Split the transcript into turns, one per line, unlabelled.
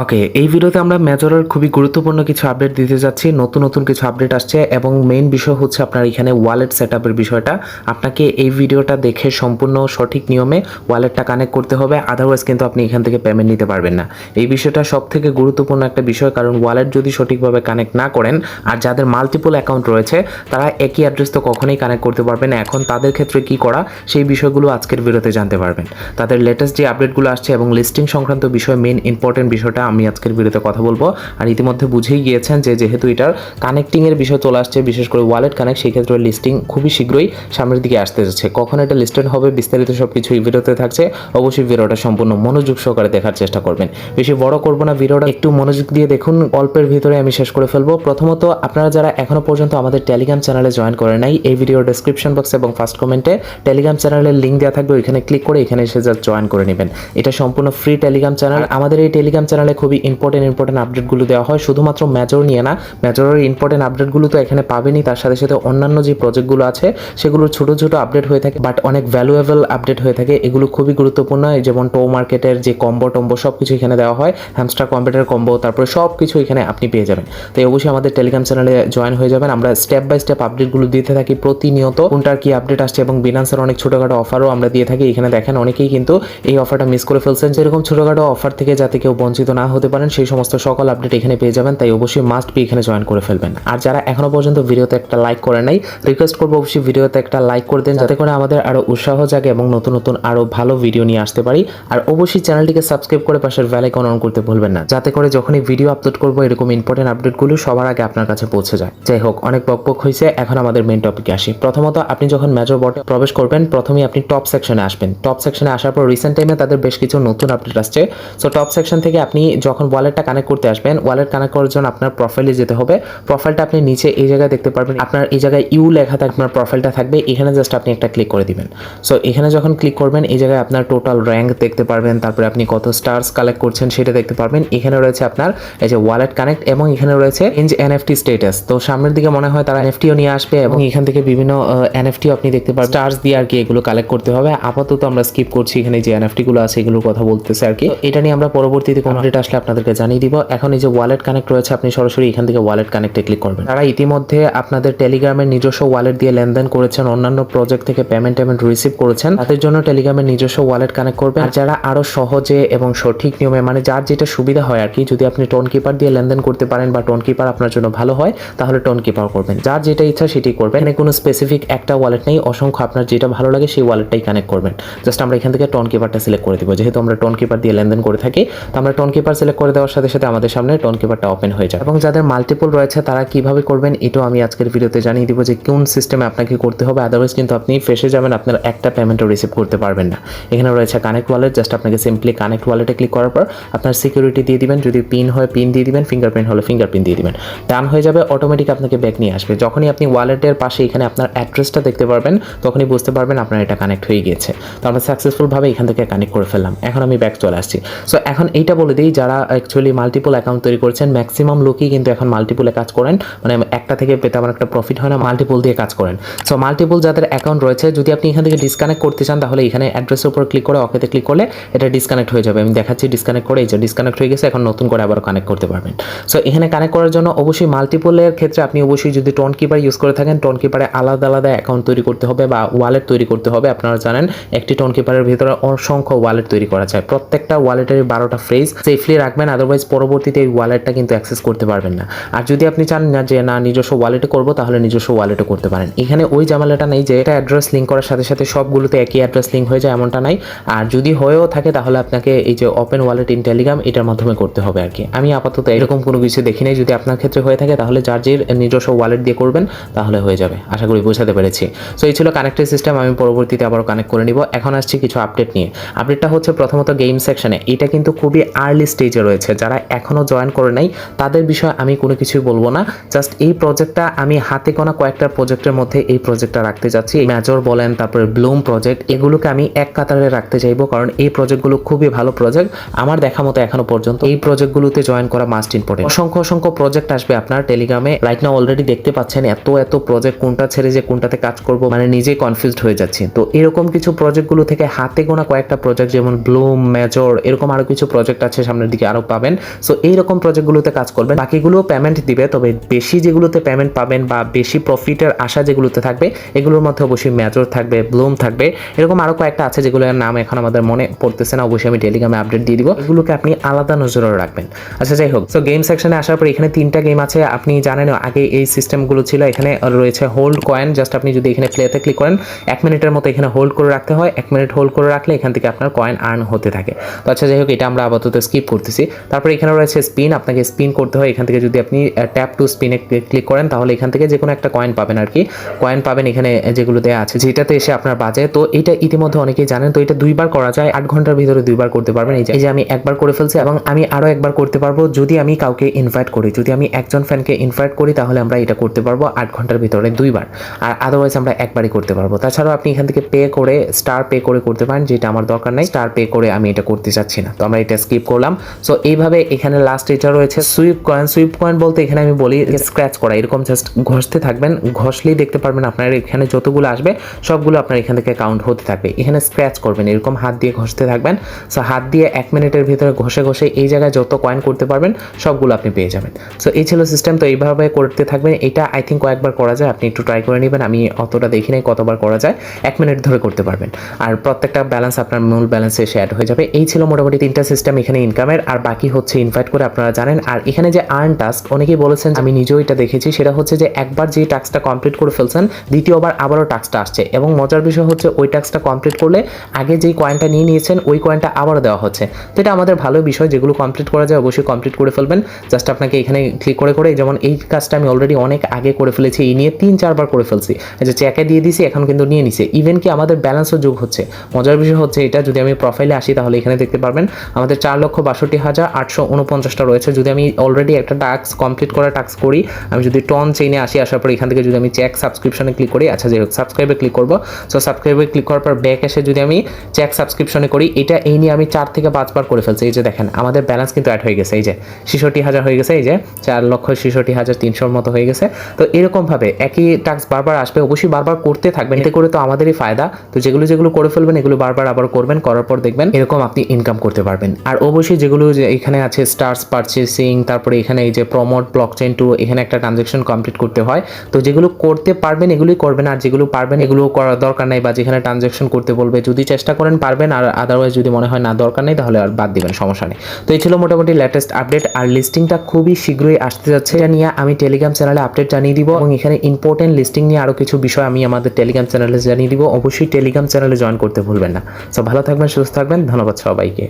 ওকে এই ভিডিওতে আমরা মেজরের খুবই গুরুত্বপূর্ণ কিছু আপডেট দিতে যাচ্ছি। নতুন নতুন কিছু আপডেট আসছে এবং মেইন বিষয় হচ্ছে আপনার এখানে ওয়ালেট সেট বিষয়টা। আপনাকে এই ভিডিওটা দেখে সম্পূর্ণ সঠিক নিয়মে ওয়ালেটটা কানেক্ট করতে হবে। আদারওয়াইজ কিন্তু আপনি এখান থেকে পেমেন্ট নিতে পারবেন না। এই বিষয়টা সব থেকে গুরুত্বপূর্ণ একটা বিষয়, কারণ ওয়ালেট যদি সঠিকভাবে কানেক্ট না করেন, আর যাদের মাল্টিপল অ্যাকাউন্ট রয়েছে, তারা একই অ্যাড্রেস তো কখনোই কানেক্ট করতে পারবে না। এখন তাদের ক্ষেত্রে কি করা, সেই বিষয়গুলো আজকের ভিডিওতে জানতে পারবেন। তাদের লেটেস্ট যে আপডেটগুলো আসছে এবং লিস্টিং সংক্রান্ত বিষয় মেইন ইম্পর্টেন্ট বিষয়টা আমি আজকের ভিডিওতে কথা বলব। আর ইতিমধ্যে বুঝেই গিয়েছেন যে যেহেতু এটার কানেক্টিং এর বিষয় চলে আসছে, বিশেষ করে ওয়ালেট কানেক্ট সেই ক্ষেত্রে লিস্টিং খুবই শীঘ্রই সামনের দিকে আসতে যাচ্ছে। কখন এটা লিস্টেড হবে বিস্তারিত সব কিছু এই ভিডিওতে থাকছে, অবশ্যই ভিডিওটা সম্পূর্ণ মনোযোগ সহকারে দেখার চেষ্টা করবেন। বেশি বড় করব না, ভিডিওটা একটু মনোযোগ দিয়ে দেখুন, অল্পের ভিতরে আমি শেষ করে ফেলব। প্রথমত, আপনারা যারা এখনও পর্যন্ত আমাদের টেলিগ্রাম চ্যানেলে জয়েন করে নাই, এই ভিডিও ডেসক্রিপশন বক্স এবং ফার্স্ট কমেন্টে টেলিগ্রাম চ্যানেলের লিঙ্ক দেওয়া থাকবে, ওইখানে ক্লিক করে এখানে এসে যা জয়েন করে নেবেন। এটা সম্পূর্ণ ফ্রি টেলিগ্রাম চ্যানেল আমাদের এই টেলিগ্রাম চ্যানেলে খুবই ইম্পর্টেন্ট ইম্পর্টেন্ট আপডেটগুলো দেওয়া হয়। শুধুমাত্র মেজর নিয়ে না মেজরের ইম্পর্টেন্ট আপডেটগুলো তো এখানে পাবেনই। তার সাথে সাথে অন্যান্য যে প্রজেক্টগুলো আছে সেগুলো ছোট ছোট আপডেট হয়ে থাকে বাট অনেক ভ্যালুয়েবল আপডেট হয়ে থাকে। এগুলো খুবই গুরুত্বপূর্ণ। যেমন টো মার্কেটের যে কম্বো টম্বো সব কিছু এখানে দেওয়া হয়। হ্যামস্টার কম্পিউটার কম্বো তারপরে সব কিছু এখানে আপনি পেয়ে যাবেন। তো অবশ্যই আমাদের টেলিগ্রাম চ্যানেলে জয়েন হয়ে যাবেন। আমরা স্টেপ বাই স্টেপ আপডেটগুলো দিতে থাকি প্রতিনিয়ত। কোনটার কি আপডেট আসছে এবং বিনান্সের অনেক ছোটোখাটো অফারও আমরা দিয়ে থাকি। এখানে দেখেন অনেকেই কিন্তু এই অফারটা মিস করে ফেলছেন। যেরকম ছোটোখাটো অফার থেকে যাতে কেউ বঞ্চিত না হতে পারেন, সেই সমস্ত সকল আপডেট এখানে পেয়ে যাবেন, তাই অবশ্যই মাস্ট বি এখানে জয়েন করে ফেলবেন। আর যারা এখনও পর্যন্ত ভিডিওতে একটা লাইক করে নাই রিকোয়েস্ট করব অবশ্যই ভিডিওতে একটা লাইক করে দেন, যাতে করে আমাদের আরও উৎসাহ জাগে এবং নতুন নতুন আরও ভালো ভিডিও নিয়ে আসতে পারি। আর অবশ্যই চ্যানেলটিকে সাবস্ক্রাইব করে পাশের বেল আইকন অন করতে ভুলবেন না, যাতে করে যখনই ভিডিও আপলোড করব, এরকম ইম্পর্টেন্ট আপডেটগুলো সবার আগে আপনার কাছে পৌঁছে যায়। যাই হোক, অনেক বকবক হয়েছে এখন আমাদের মেন টপিকে আসি। প্রথমত, আপনি যখন মেজর বটে প্রবেশ করবেন, প্রথমেই আপনি টপ সেকশনে আসবেন। টপ সেকশনে আসার পর রিসেন্ট টাইমে তাদের বেশ কিছু নতুন আপডেট আসছে। সো টপ সেকশন থেকে আপনি যখন ওয়ালেটটা কানেক্ট করতে আসবেন ওয়ালেট কানেক্ট করার জন্য আপনার প্রোফাইলে যেতে হবে। প্রোফাইলটা আপনি নিচে এই জায়গায় দেখতে পারবেন, আপনার এই জায়গায় ইউ লেখা থাকবে আপনার প্রোফাইলটা থাকবে, এখানে জাস্ট আপনি একটা ক্লিক করে দিবেন। সো এখানে যখন ক্লিক করবেন, এই জায়গায় আপনার টোটাল র্যাঙ্ক দেখতে পারবেন, তারপরে আপনি কত স্টার্স কালেক্ট করছেন সেটা দেখতে পারবেন। এখানে রয়েছে আপনার এই যে ওয়ালেট কানেক্ট এবং এখানে রয়েছে ইঞ্জ এনএফটি স্টেটাস তো সামনের দিকে মনে হয় তারা এনএফটিও নিয়ে আসবে এবং এখান থেকে বিভিন্ন এনএফটিও আপনি দেখতে পারবেন। স্টার্স দিয়ে আর কি এগুলো কালেক্ট করতে হবে। আপাতত আমরা স্কিপ করছি এখানে যে এনএফটি গুলো আছে, এগুলোর কথা বলতেছে আর কি। এটা নিয়ে আমরা পরবর্তীতে কোনো আপডেট আসলে আপনাদেরকে জানিয়ে দিব। এখন এই যে ওয়ালেট কানেক্ট রয়েছে, আপনি সরাসরি এখান থেকে ওয়ালেট কানেক্টে ক্লিক করবেন। তারা ইতিমধ্যে আপনাদের টেলিগ্রামের নিজস্ব ওয়ালেট দিয়ে লেনদেন করেছেন, অন্যান্য প্রজেক্ট থেকে পেমেন্ট টেমেন্ট রিসিভ করেছেন। তাদের জন্য টেলিগ্রামের নিজস্ব ওয়ালেট কানেক্ট করবেন। আর যারা আরও সহজে এবং সঠিক নিয়মে মানে যার যেটা সুবিধা হয় আর কি যদি আপনি টোন কিপার দিয়ে লেনদেন করতে পারেন বা টোন কিপার আপনার জন্য ভালো হয়, তাহলে টোন কিপার করবেন। যার যেটা ইচ্ছা সেটি করবেন। কোনো স্পেসিফিক একটা ওয়ালেট নেই, অসংখ্য আপনার যেটা ভালো লাগে সেই ওয়ালেটটাই কানেক্ট করবেন। জাস্ট আমরা এখান থেকে টোন কিপারটা সিলেক্ট করে দিব। যেহেতু আমরা টোন কিপার দিয়ে লেনদেন করে থাকি, তো আমরা টোন কিপার সিলেক্ট করে দেওয়ার সাথে সাথে আমাদের সামনে টোন কিপারটা ওপেন হয়ে যায় এবং যাদের মাল্টিপল রয়েছে, তারা কীভাবে করবেন, এটাও আমি আজকের ভিডিওতে জানিয়ে দিব যে কোন সিস্টেমে আপনাকে করতে হবে। আদারওয়াইজ কিন্তু আপনি ফেসে যাবেন, আপনার একটা পেমেন্টও রিসিভ করতে পারবেন না। এখানে রয়েছে কানেক্ট ওয়ালেট জাস্ট আপনাকে সিম্পলি কানেক্ট ওয়ালেটে ক্লিক করার পর আপনার সিকিউরিটি দিয়ে দিবেন। যদি পিন হয় পিন দিয়ে দিবেন ফিঙ্গারপ্রিন্ট হলে ফিঙ্গারপ্রিন্ট দিয়ে দিবেন। ডান হয়ে যাবে অটোমেটিক আপনাকে ব্যাক নিয়ে আসবে। যখনই আপনি ওয়ালেটের পাশে এখানে আপনার অ্যাড্রেসটা দেখতে পারবেন, তখনই বুঝতে পারবেন আপনার এটা কানেক্ট হয়ে গিয়েছে। তো আমরা সাকসেসফুলভাবে এখান থেকে কানেক্ট করে ফেললাম। এখন আমি ব্যাক চলে আসছি। সো এখন এইটা বলে দিই যারা অ্যাকচুয়ালি মাল্টিপল অ্যাকাউন্ট তৈরি করছেন ম্যাক্সিমাম লোকই কিন্তু এখন মাল্টিপলে কাজ করেন। মানে একটা থেকে পেতে আমার একটা প্রফিট হয় না মাল্টিপল দিয়ে কাজ করেন। সো মাল্টিপল যাদের অ্যাকাউন্ট রয়েছে, যদি আপনি এখান থেকে ডিসকানেক্ট করতে চান, তাহলে এখানে অ্যাড্রেসের উপর ক্লিক করে অকেতে ক্লিক করলে এটা ডিসকানেক্ট হয়ে যাবে। আমি দেখাচ্ছি ডিসকানেক্ট করে, এই যে ডিসকানেক্ট হয়ে গেছে, এখন নতুন করে আবার কানেক্ট করতে পারবেন। সো এখানে কানেক্ট করার জন্য অবশ্যই মাল্টিপলের ক্ষেত্রে আপনি অবশ্যই যদি টোন কিপার ইউজ করে থাকেন টোন কিপারে আলাদা আলাদা অ্যাকাউন্ট তৈরি করতে হবে বা ওয়ালেট তৈরি করতে হবে। আপনারা জানেন, একটি টোন কিপারের ভিতরে অসংখ্য ওয়ালেট তৈরি করা যায়। প্রত্যেকটা ওয়ালেটের বারোটা ফ্রেজ সেফলি রাখবেন আদারওয়াইজ পরবর্তীতে এই ওয়ালেটটা কিন্তু অ্যাক্সেস করতে পারবেন না। আর যদি আপনি চান না যে, না, নিজস্ব ওয়ালেটে করব, তাহলে নিজস্ব ওয়ালেটে করতে পারেন। এখানে ওই জামালাটা নেই যে, এটা অ্যাড্রেস লিঙ্ক করার সাথে সাথে সবগুলোতে একই অ্যাড্রেস লিঙ্ক হয়ে যায় এমনটা নাই। আর যদি হয়েও থাকে, তাহলে আপনাকে এই যে ওপেন ওয়ালেট ইন টেলিগ্রাম এটার মাধ্যমে করতে হবে আর কি। আমি আপাতত এরকম কোনো কিছু দেখি নাই। যদি আপনার ক্ষেত্রে হয়ে থাকে, তাহলে যার যে নিজস্ব ওয়ালেট দিয়ে করবেন, তাহলে হয়ে যাবে। আশা করি বোঝাতে পেরেছি। সো এই ছিল কানেক্টেড সিস্টেম আমি পরবর্তীতে আবার কানেক্ট করে নিব। এখন আসছি কিছু আপডেট নিয়ে। আপডেটটা হচ্ছে প্রথমত গেম সেকশনে এটা কিন্তু খুবই আর্লি স্টেজে রয়েছে। যারা এখনও জয়েন করে নাই, তাদের বিষয়ে আমি কোনো কিছুই বলব না। জাস্ট এই প্রজেক্টটা আমি হাতে গোনা কয়েকটা প্রজেক্টের মধ্যে এই প্রজেক্টটা রাখতে যাচ্ছি। মেজর বলেন, তারপরে ব্লুম প্রজেক্ট এগুলোকে আমি এক কাতারে রাখতে চাইব কারণ এই প্রজেক্টগুলো খুবই ভালো প্রজেক্ট আমার দেখা মতো এখনও পর্যন্ত এই প্রজেক্টগুলোতে জয়েন করা মাস্ট ইম্পর্টেন্ট অসংখ্য অসংখ্য প্রজেক্ট আসবে আপনার টেলিগ্রামে রাইট না অলরেডি দেখতে পাচ্ছেন এত এত প্রজেক্ট কোনটা ছেড়ে যে কোনটাতে কাজ করব মানে নিজেই কনফিউজড হয়ে যাচ্ছি। তো এরকম কিছু প্রজেক্টগুলো থেকে হাতে গোনা কয়েকটা প্রজেক্ট যেমন ব্লুম মেজর এরকম আরও কিছু প্রজেক্ট আছে সামনে সামনের দিকে আরও পাবেন। সো এইরকম প্রজেক্টগুলোতে কাজ করবেন। বাকিগুলো পেমেন্ট দিবে, তবে বেশি যেগুলোতে পেমেন্ট পাবেন বা বেশি প্রফিটের আশা যেগুলোতে থাকবে, এগুলোর মধ্যে অবশ্যই মেজর থাকবে ব্লুম থাকবে। এরকম আরও কয়েকটা আছে যেগুলোর নাম এখন আমাদের মনে পড়তেছে না, অবশ্যই আমি টেলিগ্রামে আপডেট দিয়ে দিব। এগুলোকে আপনি আলাদা নজরে রাখবেন। আচ্ছা যাই হোক। সো গেম সেকশনে আসার পর এখানে তিনটা গেম আছে। আপনি জানেন আগে এই সিস্টেমগুলো ছিল, এখানে রয়েছে হোল্ড কয়েন জাস্ট আপনি যদি এখানে প্লেতে ক্লিক করেন, এক মিনিটের মতো এখানে হোল্ড করে রাখতে হয়। এক মিনিট হোল্ড করে রাখলে এখান থেকে আপনার কয়েন আর্ন হতে থাকে। তো আচ্ছা যাই হোক, এটা আমরা আপাতত স্কিপ করতেছি। তারপরে এখানে রয়েছে স্পিন আপনাকে স্পিন করতে হয়। এখান থেকে যদি আপনি ট্যাপ টু স্পিনে ক্লিক করেন, তাহলে এখান থেকে যে কোনো একটা কয়েন পাবেন আর কি কয়েন পাবেন এখানে যেগুলো দেওয়া আছে, যেটাতে এসে আপনার বাজে। তো এটা ইতিমধ্যে অনেকেই জানেন, তো এটা দুইবার করা যায়। আট ঘণ্টার ভিতরে দুইবার করতে পারবেন। এই যে আমি একবার করে ফেলছি এবং আমি আরও একবার করতে পারব। যদি আমি কাউকে ইনভাইট করি, যদি আমি একজন ফ্যানকে ইনভাইট করি, তাহলে আমরা এটা করতে পারব আট ঘণ্টার ভিতরে দুইবার। আর আদারওয়াইজ আমরা একবারই করতে পারব। তাছাড়াও আপনি এখান থেকে পে করে স্টার পে করে করতে পারেন, যেটা আমার দরকার নাই। স্টার পে করে আমি এটা করতে চাচ্ছি না। তো আমরা এটা স্কিপ করলাম। সো এইভাবে এখানে লাস্ট এটা রয়েছে সুইপ কয়েন সুইপ কয়েন বলতে এখানে আমি বলি স্ক্র্যাচ করা, এরকম জাস্ট ঘষতে থাকবেন, ঘষলেই দেখতে পারবেন আপনার এখানে যতগুলো আসবে, সবগুলো আপনার এখান থেকে কাউন্ট হতে থাকবে। এখানে স্ক্র্যাচ করবেন, এরকম হাত দিয়ে ঘষতে থাকবেন। সো হাত দিয়ে এক মিনিটের ভিতরে ঘষে ঘষে এই জায়গায় যত কয়েন করতে পারবেন, সবগুলো আপনি পেয়ে যাবেন। সো এই ছিল সিস্টেম তো এইভাবে করতে থাকবেন। এটা আই থিঙ্ক কয়েকবার করা যায়, আপনি একটু ট্রাই করে নেবেন, আমি অতটা দেখি নাই কতবার করা যায়, এক মিনিট ধরে করতে পারবেন। আর প্রত্যেকটা ব্যালেন্স আপনার মূল ব্যালেন্সে এসে অ্যাড হয়ে যাবে। এই ছিল মোটামুটি তিনটা সিস্টেম এখানে ইনকামের আর বাকি হচ্ছে ইনভাইট করে আপনারা জানেন। আর এখানে যে আর্ন টাস্ক অনেকেই বলেছেন আমি নিজেও এটা দেখেছি, সেটা হচ্ছে যে একবার যে টাস্কটা কমপ্লিট করে ফেলছেন, দ্বিতীয়বার আবারও টাস্কটা আসছে। এবং মজার বিষয় হচ্ছে ওই টাস্কটা কমপ্লিট করলে আগে যেই কয়েনটা নিয়ে নিয়েছেন, ওই কয়েনটা আবারও দেওয়া হচ্ছে। তো এটা আমাদের ভালো বিষয়, যেগুলো কমপ্লিট করা যায় অবশ্যই কমপ্লিট করে ফেলবেন। জাস্ট আপনাকে এখানে ক্লিক করে করে যেমন এই কাজটা আমি অলরেডি অনেক আগে করে ফেলেছি, এই নিয়ে তিন, চারবার করে ফেলছি। যে চেকে দিয়ে দিছি এখন কিন্তু নিয়ে নিছে। ইভেন কি আমাদের ব্যালেন্সও যোগ হচ্ছে। মজার বিষয় হচ্ছে এটা, যদি আমি প্রোফাইলে আসি তাহলে এখানে দেখতে পারবেন, আমাদের চার লক্ষ হাজার আটশো উনপঞ্চাশটা রয়েছে। যদি আমি অলরেডি একটা টাস্ক কমপ্লিট করা টাস্ক করি, আমি যদি টন চেইনে আসি, আসার পর এখান থেকে যদি আমি চেক সাবস্ক্রিপশনে ক্লিক করি আচ্ছা যাই হোক সাবস্ক্রাইবে ক্লিক করব। সো সাবস্ক্রাইবে ক্লিক করার পর ব্যাক এসে যদি আমি চেক সাবস্ক্রিপশনে করি, এটা এই নিয়ে আমি চার থেকে পাঁচবার করে ফেলছি। এই যে দেখেন, আমাদের ব্যালেন্স কিন্তু অ্যাড হয়ে গেছে। এই যে, ছেষট্টি হাজার হয়ে গেছে। এই যে, চার লক্ষ ছেষট্টি হাজার তিনশোর মতো হয়ে গেছে। তো, এরকমভাবে একই টাস্ক বারবার আসবে, অবশ্যই বারবার করতে থাকবেন। এতে করে তো আমাদেরই ফায়দা। তো, যেগুলো যেগুলো করে ফেলবেন, এগুলো বারবার আবার করবেন। করার পর দেখবেন এরকম আপনি ইনকাম করতে পারবেন। আর অবশ্যই যেগুলো যে এখানে আছে স্টার্স পারচেসিং তারপরে এখানে এই যে প্রমোট ব্লক চেন টু এখানে একটা ট্রানজেকশন কমপ্লিট করতে হয়। তো যেগুলো করতে পারবেন, এগুলোই করবেন, আর যেগুলো পারবেন, এগুলো করার দরকার নাই বা যেখানে ট্রানজেকশন করতে বলবে, যদি চেষ্টা করেন পারবেন, আর আদারওয়াইজ যদি মনে হয় না, দরকার নেই, তাহলে আর বাদ দিবেন, সমস্যা নেই। তো এই ছিল মোটামুটি লেটেস্ট আপডেট আর লিস্টিংটা খুবই শীঘ্রই আসতে যাচ্ছে। এটা নিয়ে আমি টেলিগ্রাম চ্যানেলে আপডেট জানিয়ে দিব, এবং এখানে ইম্পর্টেন্ট লিস্টিং নিয়ে আরও কিছু বিষয় আমি আমাদের টেলিগ্রাম চ্যানেলে জানিয়ে দিব। অবশ্যই টেলিগ্রাম চ্যানেলে জয়েন করতে ভুলবেন না। সো ভালো থাকবেন, সুস্থ থাকবেন, ধন্যবাদ সবাইকে।